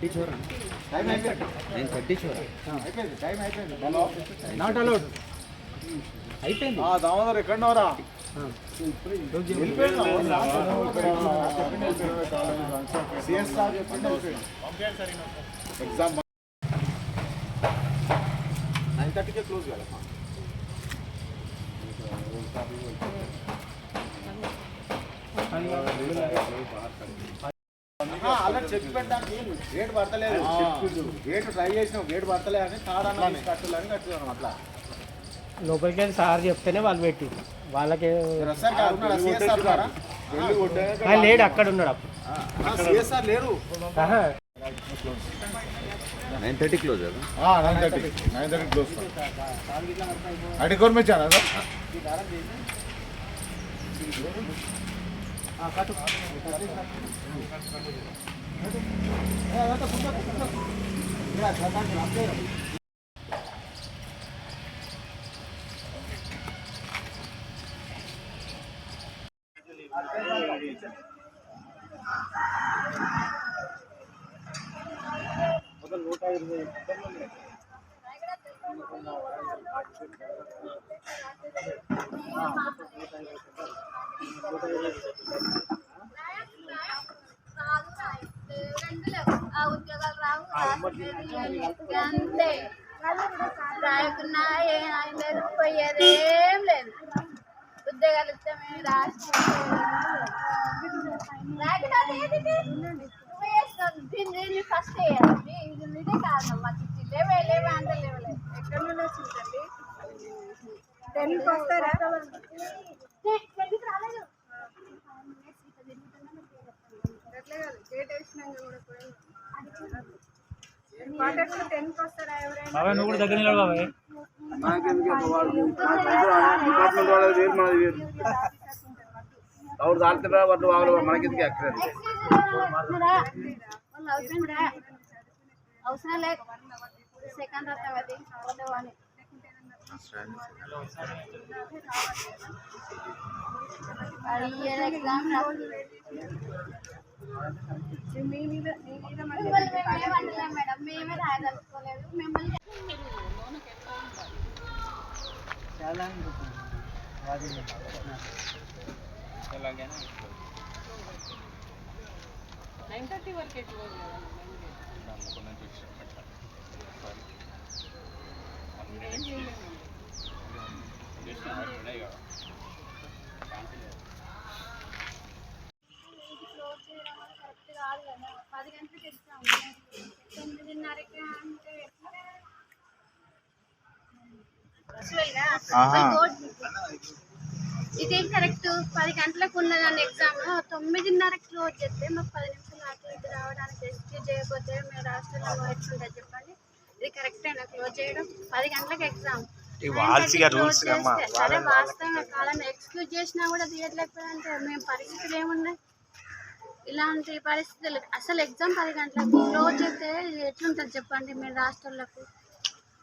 Thirty చోరా నేను thirty చోరా not allowed అయిపోయింది. దామోదర్ ఎక్కడన్నారా ఎగ్జామ్ నైన్ థర్టీకే క్లోజ్ కదా? అలా చెప్పి పెట్టడానికి గేట్ పడతలేదు. గేట్ ట్రై చేసినాం గేట్ పడతలేదు అని తాడన్నా కట్టులని కట్టున్నాం అట్లా. లోపలికి వెళ్ళి సార్ చెప్తేనే వాళ్ళు పెట్టి. వాళ్ళకి లేడు అక్కడ ఉన్నాడు అప్పుడు. లేరు. Nine thirty close nine thirty. Nine thirty close అడి గవర్నమెంట్ ఛానల్ ఆ ఉద్యోగాలు రావు రాకపోతే అంతే రాయకున్నా ఏ లేదు పోయేది ఏం లేదు ఉద్యోగాలు ఇస్తే మేము రాసి ఫస్ట్ వేయాలి ఇదే కారణం మా అంటే లేవలేదు ఎక్కడ నుండి వచ్చిందండి వస్తారా? అట్లే కాదు గేట్ వేసినాక కూడా పోయింది కాంటాక్ట్ టెన్కి వస్తారా ఎవరైనా? బాబాయ్ నువ్వు కూడా దగ్గర నిలబడు బాబాయ్ డిపార్ట్మెంట్ వాళ్ళది వేరు మనది వేరు ఎవరు దాల్తున్నా వాళ్ళు వాళ్ళు మనకెందుకు ఎక్కడ అవసరం లేదు. సెకండ్ రకం అది. చదవని ఎగ్జామ్ మేడం మేమే రాయదలుచుకోలేదు మిమ్మల్ని క్లోజ్ ఇదేం కరెక్ట్? పది గంటలకు ఉన్నదాన్ని ఎగ్జామ్. తొమ్మిదిన్నరకి క్లోజ్ చేస్తే మాకు పది నిమిషాలు అటు ఇటు రావడానికి ఎక్స్క్యూజ్ చేయకపోతే మేము రాష్ట్రంలో ఎట్లుంటుంది చెప్పండి. ఇది కరెక్టేనా క్లోజ్ చేయడం? పది గంటలకు ఎగ్జామ్. సరే వాస్తవంగా కాలం ఎక్స్క్యూజ్ చేసినా కూడా తీయట్లేకపోతే మేము పరిస్థితులు ఏమున్నాయి? ఇలాంటి పరిస్థితులు. అసలు ఎగ్జామ్ పది గంటలకు క్లోజ్ చేస్తే ఇది ఎట్లుంటుంది చెప్పండి మేము రాష్ట్రాలకు?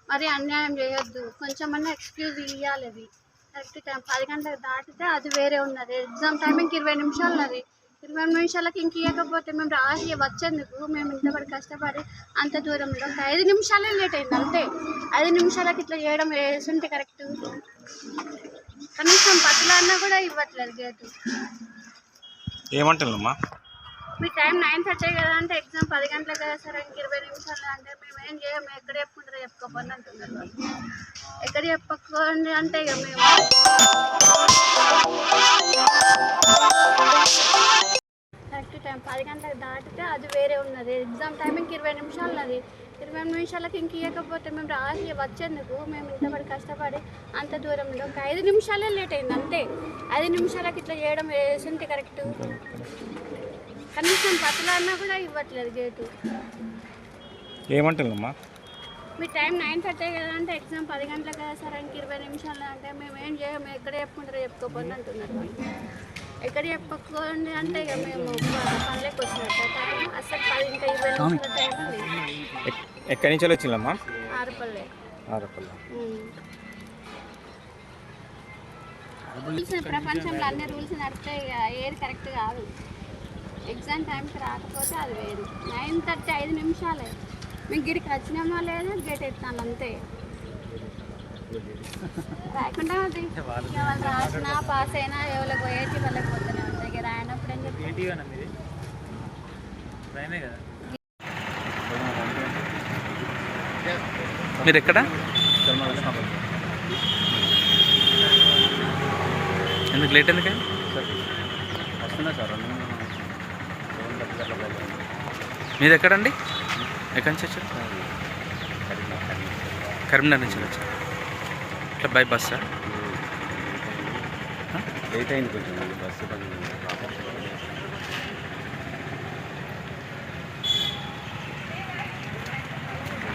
మరి అన్యాయం చేయొద్దు. కొంచెమన్నా ఎక్స్క్యూజ్ ఇవ్వాలి అది. కరెక్ట్ టైం పది గంటలకు దాటితే అది వేరే ఉన్నది. ఎగ్జామ్ టైమింగ్ ఇరవై నిమిషాలు ఉన్నది ఇరవై నిమిషాలకి ఇంక ఇవ్వకపోతే మేము రాసి వచ్చేందుకు మేము ఇంతపడి కష్టపడి అంత దూరంలో ఐదు నిమిషాలే లేట్ అయింది అంతే. ఐదు నిమిషాలకి ఇట్లా చేయడం వేసుంటే కరెక్ట్ కనీసం పట్టులన్నా కూడా ఇవ్వట్లేదు గేటు. ఏమంటున్నామ్మా మీ టైం నైన్ థర్టీ కదా అంటే ఎగ్జామ్ పది గంటలకు కదా సరే ఇంక ఇరవై నిమిషాలు అంటే మేము ఏం చేయము ఎక్కడ చెప్పుకుంటారో చెప్పుకోపోండి అంటున్నారు. ఎక్కడ చెప్పుకోండి అంటే ఇక మేము కరెక్ట్ టైం పది గంటలకు దాటితే అది వేరే ఉన్నది. ఎగ్జామ్ టైమింగ్ ఇరవై నిమిషాలు ఉన్నది ఇరవై నిమిషాలకి ఇంక ఇవ్వకపోతే మేము రాసి వచ్చేందుకు మేము ఇంతపడి కష్టపడి అంత దూరంలో ఒక ఐదు నిమిషాలే లేట్ అయింది అంతే. ఐదు నిమిషాలకి ఇట్లా చేయడం వేసుంటే కరెక్ట్ కనీసం పట్టులన్నా కూడా ఇవ్వట్లేదు గేటు. ఏమంటున్నామ్మా మీ టైం నైన్ థర్టీ కదా అంటే ఎగ్జామ్ పది గంటలకు కదా సరే ఇంక ఇరవై నిమిషాలు అంటే మేము ఏం చేయము ఎక్కడ చెప్పుకుంటారో చెప్పుకోపోండి అంటున్నారు. ఎక్కడ చెప్పుకోండి అంటే ఇక మేము పనులకు వచ్చినట్టు టైం అసలు పది ఇంకా ఇరవై నిమిషాల టైం ఎక్కడి నుంచి వచ్చిందమ్మా? ఆరుపల్లె. ఆరపల్లి. రూల్స్ ప్రపంచంలో అన్ని రూల్స్ నడితే ఇక ఏది కరెక్ట్ కాదు. ఎగ్జామ్ టైంకి రాకపోతే అది వేరు. నైన్ థర్టీ ఐదు నిమిషాలే. మేము గిడికి వచ్చినామా లేదా గేట్ ఎత్తాను అంతే. రాకుండా అది రాసినా పాస్ అయినా ఎవరికి పోయేసి వాళ్ళకి పోతూనే ఉంటాయి రాయనప్పుడు ఏం కదా? మీరు ఎక్కడ? ఎందుకు లేట్ ఎందుకు వస్తున్నా సార్ మీది ఎక్కడండి ఎక్కడి నుంచి వచ్చారు? కరీంనగర్ నుంచి వచ్చారు. ఇట్లా బై బస్సా? లేట్ అయింది కొంచెం బస్సు